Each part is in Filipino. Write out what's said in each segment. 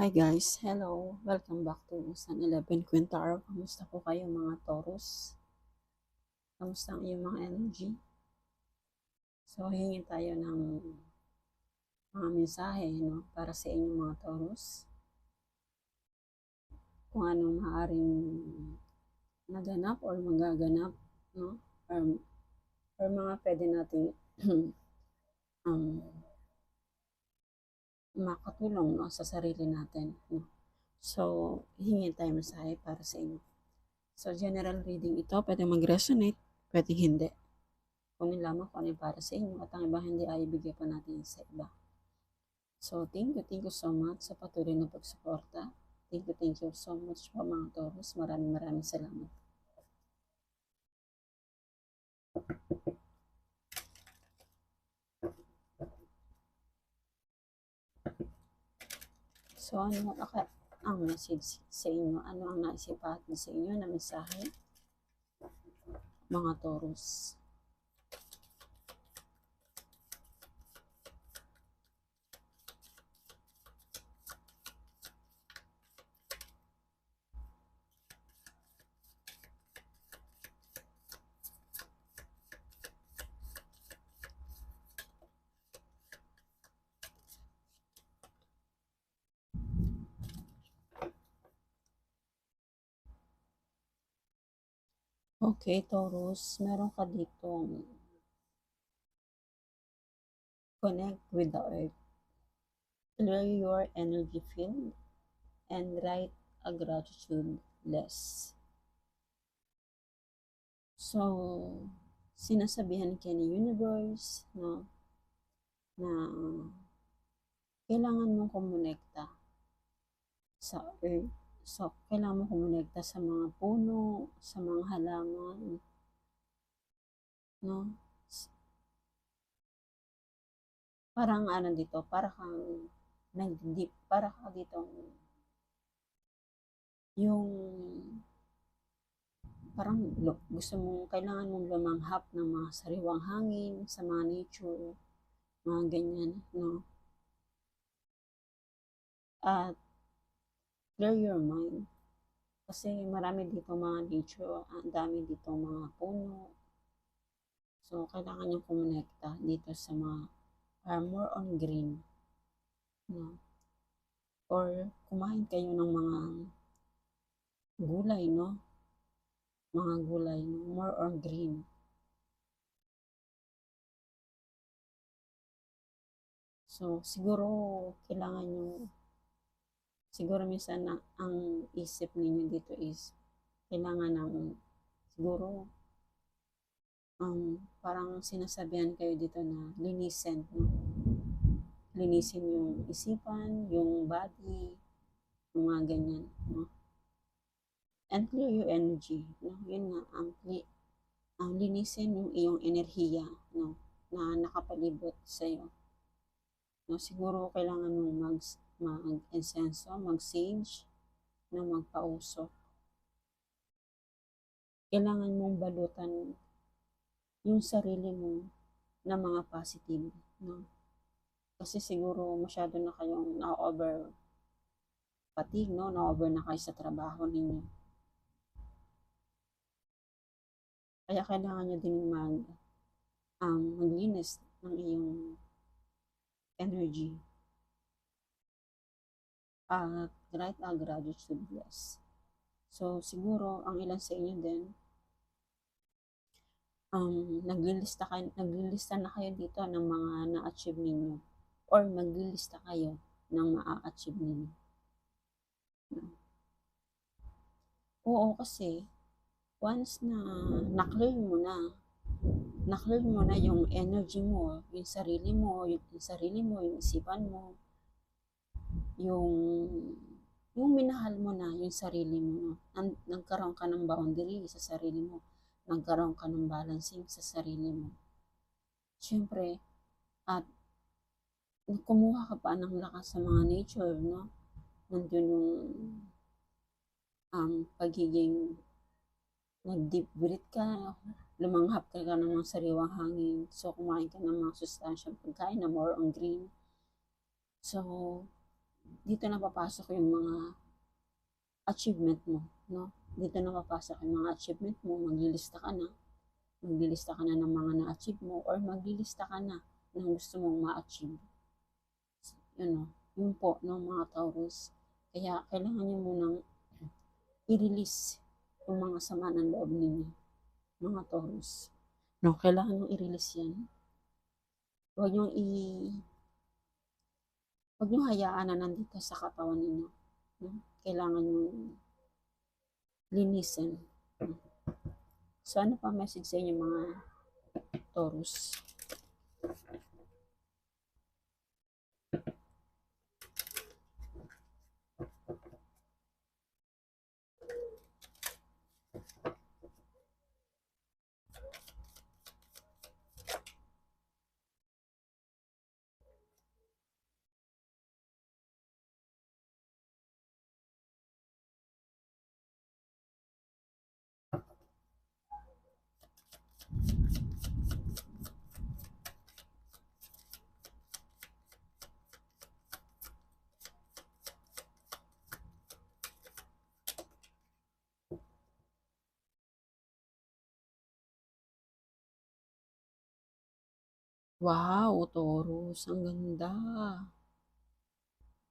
Hi guys, hello. Welcome back to San 11 Quintaro. Kamusta po kayo mga Taurus? Kamusta ang iyong mga energy? So, hingi tayo ng mga mensahe no, para sa inyong mga Taurus. Kung anong maaaring naganap or magaganap, no? Or, or mga pwede nating um, makatulong no, sa sarili natin. No? So, hingi tayo mensahe para sa inyo. So, general reading ito, pwede mag-resonate, pwede hindi. Kung lamang kung ano para sa inyo at ang iba hindi ay ibigay pa natin sa iba. So, thank you, thank you so much sa patuloy na pagsuporta. Thank you, thank you so much po mga Taurus. Maraming maraming salamat. So, ano aka, ang message sa inyo? Ano ang naisipatin sa inyo na mensahe? Mga Taurus. Okay, Taurus, meron ka ditong connect with the earth. Clear your energy field and write a gratitude list. So, sinasabihan ka ni universe no, na kailangan mong kumonekta sa earth So, kailangan mo kumonekta sa mga puno, sa mga halaman, no? Parang ano dito, para kang nag-deep, para ka dito yung parang gusto mong, kailangan mong lumanghap ng mga sariwang hangin, sa mga nature, mga ganyan, no? At clear your mind. Kasi marami dito mga nature, ang dami dito mga puno. So, kailangan nyo kumonekta dito sa mga are more on green. No? Or kumain kayo ng mga gulay, no? Mga gulay, no? more on green. So, siguro kailangan nyo siguro minsan na ang isip ninyo dito is kailangan ng siguro um, parang sinasabihan kayo dito na linisin no? linisin yung isipan yung body mga ganyan no? and clear your energy no? yun nga ang um, um, linisin yung iyong enerhiya no? na nakapalibot sa iyo no? siguro kailangan mong mag mag-insenso, mag-sage, na magpausok. Kailangan mong balutan yung sarili mo na mga positive. No? Kasi siguro masyado na kayong na-over fatigue, no? na-over na kayo sa trabaho ninyo. Kaya kailangan nyo din mag um, maglinis ng iyong energy at write a gratitude list. So, siguro, ang ilan sa inyo din, um, naglilista, kayo, naglilista na kayo dito ng mga na-achieve ninyo or maglilista kayo ng ma-achieve ninyo. Oo, kasi once na na-clear mo na, na-clear mo na yung energy mo, yung sarili mo, yung, yung sarili mo, yung isipan mo, yung yung minahal mo na yung sarili mo, no? Nag, nagkaroon ka ng boundary sa sarili mo. Nagkaroon ka ng balancing sa sarili mo. Siyempre, at kumuha ka pa ng lakas sa mga nature, no? Nandun yung um, pagiging nag-deep breath ka, lumanghap ka ka ng mga sariwang hangin. So, kumain ka ng mga sustansyang pagkain na more on green. So, dito na papasok yung mga achievement mo, no? Dito na papasok yung mga achievement mo, maglilista ka na, maglilista ka na ng mga na-achieve mo, or maglilista ka na ng gusto mong ma-achieve. Yun, no? Yun po, no, mga Taurus. Kaya, kailangan nyo munang i-release yung mga sama ng loob ninyo, mga Taurus. No, kailangan nyo i-release yan. Huwag nyo i... Huwag nyo hayaan na nandito sa katawan ninyo. Kailangan nyo linisin. So, ano pa message sa inyo mga Taurus? Wow, Taurus, ang ganda.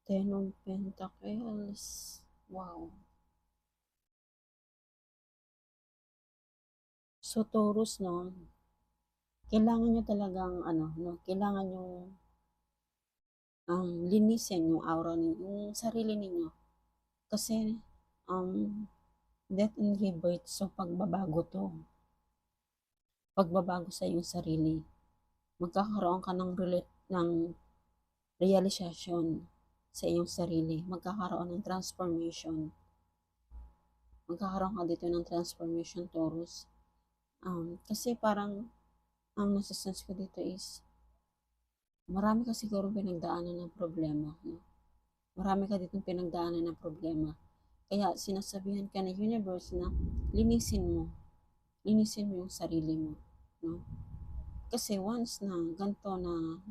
Ten of Pentacles. Wow. So, Taurus, no, kailangan nyo talagang, ano, no, kailangan nyo um, linisin yung aura ninyo, yung sarili ninyo. Kasi, um, death and rebirth, so pagbabago to. Pagbabago sa iyong sarili. Magkakaroon ka ng, relate, ng realization sa iyong sarili. Magkakaroon ng transformation. Magkakaroon ka dito ng transformation, Taurus. Um, kasi parang, ang nasa-sense ko dito is, marami ka siguro pinagdaanan ng problema. No? Marami ka dito pinagdaanan ng problema. Kaya sinasabihan ka ng universe na linisin mo. Linisin mo yung sarili mo. No? Kasi once na ganito na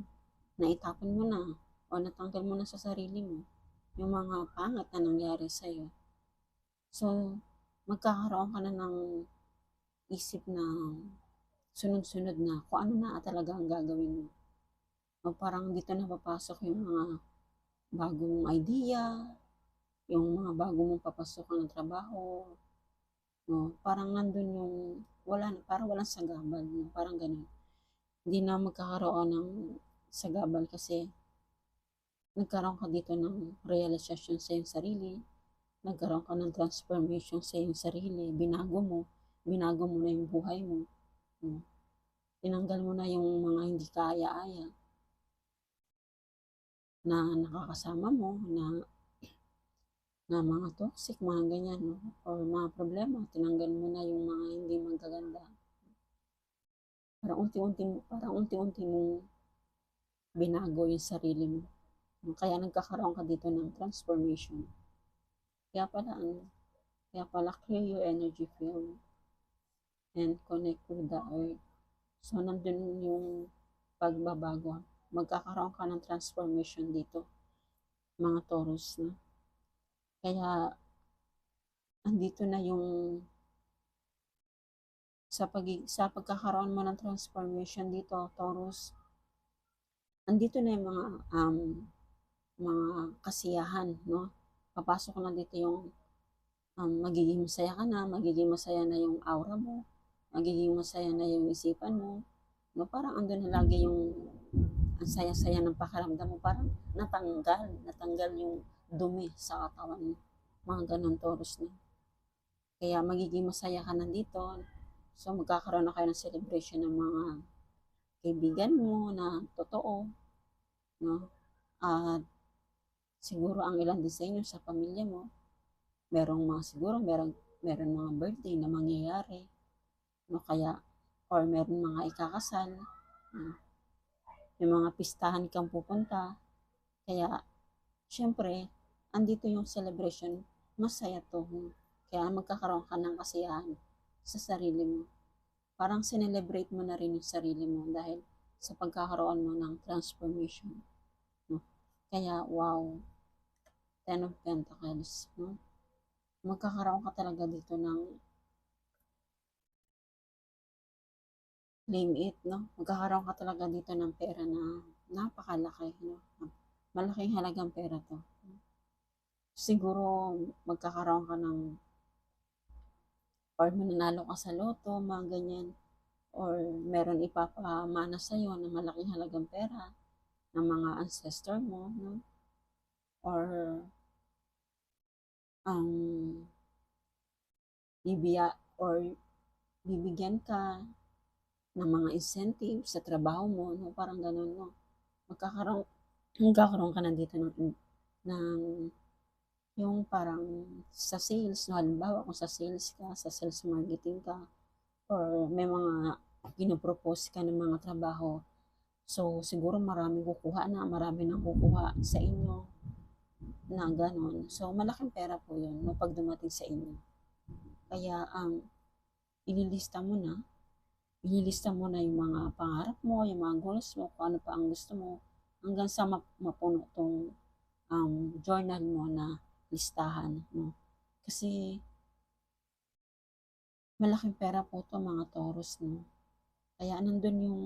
naitapon mo na o natanggal mo na sa sarili mo yung mga pangat na nangyari sa'yo. So, magkakaroon ka na ng isip na sunod-sunod na kung ano na talaga ang gagawin mo. O parang dito na papasok yung mga bagong idea, yung mga bago mong papasokan ng trabaho. No, parang nandun yung wala parang walang sagabal, parang ganun. Hindi na magkakaroon ng sagabal kasi nagkaroon ka dito ng realization sa iyong sarili, nagkaroon ka ng transformation sa iyong sarili, binago mo, binago mo na yung buhay mo. No? Tinanggal mo na yung mga hindi kaya-aya na nakakasama mo, na na mga toxic, mga ganyan, no? or mga problema, tinanggal mo na yung mga hindi magaganda. Parang unti-unti, parang unti-unti mong binago yung sarili mo. Kaya nagkakaroon ka dito ng transformation. Kaya pala, ano, kaya pala clear your energy field and connect with the earth. So, nandun yung pagbabago. Magkakaroon ka ng transformation dito, mga Taurus na. Kaya, andito na yung sa, pag, sa pagkakaroon mo ng transformation dito, Taurus, andito na yung mga um, mga kasiyahan, no? Papasok na dito yung um, magiging masaya ka na, magiging masaya na yung aura mo, magiging masaya na yung isipan mo. No? Parang andun na lagi yung ang saya-saya ng pakiramdam mo. Parang natanggal, natanggal yung dumi sa katawan mo. Mga ganun Taurus na. Kaya magiging masaya ka na dito. So magkakaroon na kayo ng celebration ng mga kaibigan mo na totoo. No? At siguro ang ilan din sa inyo sa pamilya mo, merong mga siguro, merong, meron mga birthday na mangyayari. No? Kaya, or meron mga ikakasal. No? May mga pistahan kang pupunta. Kaya, syempre, andito yung celebration, masaya to. Kaya magkakaroon ka ng kasiyahan sa sarili mo. Parang sinelebrate mo na rin yung sarili mo dahil sa pagkakaroon mo ng transformation. No? Kaya, wow. Ten of Pentacles, no? Magkakaroon ka talaga dito ng claim it, no? Magkakaroon ka talaga dito ng pera na napakalaki, no? Malaking halagang pera to. Siguro magkakaroon ka ng or mananalo ka sa loto, mga ganyan. Or meron ipapamana sa'yo na malaking halagang pera ng mga ancestor mo, no? Or ang um, bibiya or bibigyan ka ng mga incentive sa trabaho mo, no? Parang ganun, no? Magkakaroon, magkakaroon ka na dito ng, ng yung parang sa sales, no? halimbawa kung sa sales ka, sa sales marketing ka, or may mga ginopropose ka ng mga trabaho, so siguro maraming kukuha na, marami nang kukuha sa inyo na ganon. So malaking pera po yun no, pag dumating sa inyo. Kaya ang um, ililista mo na, ililista mo na yung mga pangarap mo, yung mga goals mo, kung ano pa ang gusto mo, hanggang sa mapuno tong um, journal mo na listahan. No? Kasi malaking pera po to mga Taurus. No? Kaya nandun yung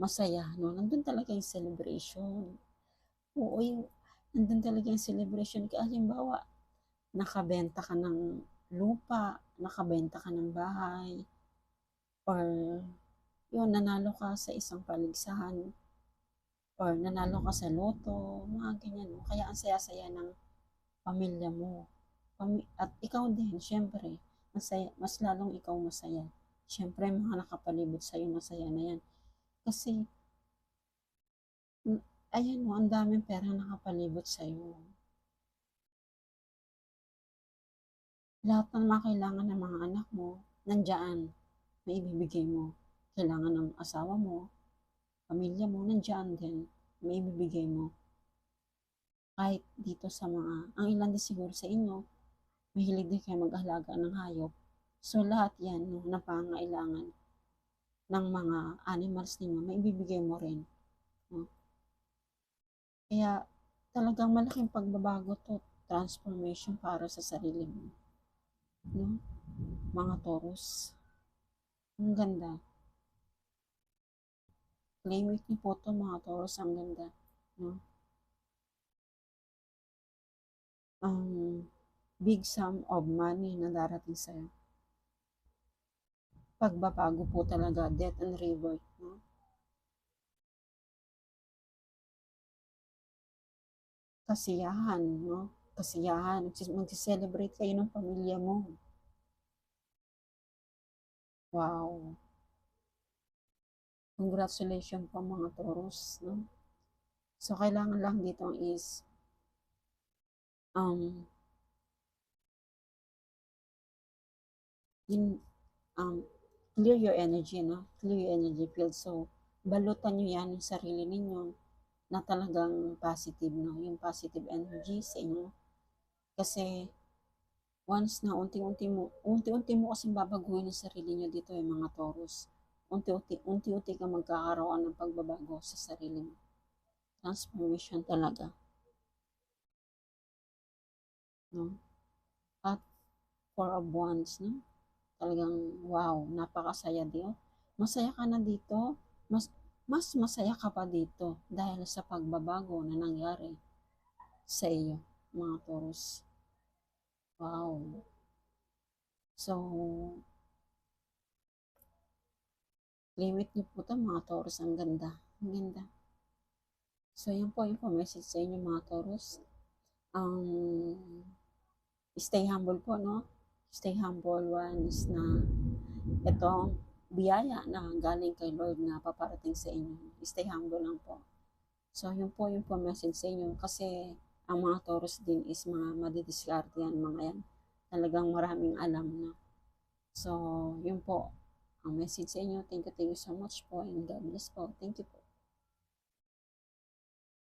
masaya. No? Nandun talaga yung celebration. Oo, yung, nandun talaga yung celebration. Kaya halimbawa, nakabenta ka ng lupa, nakabenta ka ng bahay, or yun, nanalo ka sa isang paligsahan, or nanalo ka sa loto, mga ganyan. Kaya ang saya-saya ng pamilya mo. At ikaw din, syempre, masaya, mas lalong ikaw masaya. Syempre, mga nakapalibot sa'yo, masaya na yan. Kasi, ayan mo, ang daming pera nakapalibot sa'yo. Lahat ng mga kailangan ng mga anak mo, nandiyan, may ibibigay mo. Kailangan ng asawa mo, pamilya mo, nandiyan din, may ibibigay mo. Kahit dito sa mga, ang ilan din siguro sa inyo, mahilig din kayo mag-alaga ng hayop. So lahat yan, no, na pangailangan ng mga animals ninyo, may ibibigay mo rin. No? Kaya talagang malaking pagbabago to, transformation para sa sarili mo. No? Mga Taurus. Ang ganda. Claim it niyo po to mga Taurus. Ang ganda. No? Um, big sum of money na darating sa'yo. Pagbabago po talaga, death and rebirth. No? Kasiyahan, no? Kasiyahan. Mag-celebrate kayo ng pamilya mo. Wow. Congratulations po mga Taurus. No? So, kailangan lang dito is um, in, um, clear your energy, no? Clear your energy field. So, balutan nyo yan yung sarili ninyo na talagang positive, no? Yung positive energy sa inyo. Kasi, once na unti-unti mo, unti-unti mo kasi babaguhin yung sarili nyo dito yung mga Taurus unti-unti, unti-unti ka magkakaroon ng pagbabago sa sarili mo. Transformation talaga. No? At for of wands, no? Talagang, wow, napakasaya din. Masaya ka na dito. Mas, mas masaya ka pa dito dahil sa pagbabago na nangyari sa iyo, mga Taurus. Wow. So, Limit niyo po ito mga Taurus. Ang ganda. Ang ganda. So, yan po yung message sa inyo mga Taurus. Um, stay humble po, no? Stay humble once na itong biyaya na galing kay Lord na paparating sa inyo. Stay humble lang po. So, yun po yung po message sa inyo kasi ang mga Taurus din is mga madidiskarte yan, mga yan. Talagang maraming alam na. So, yun po ang message sa inyo. Thank you, thank you so much po and God bless po. Thank you po.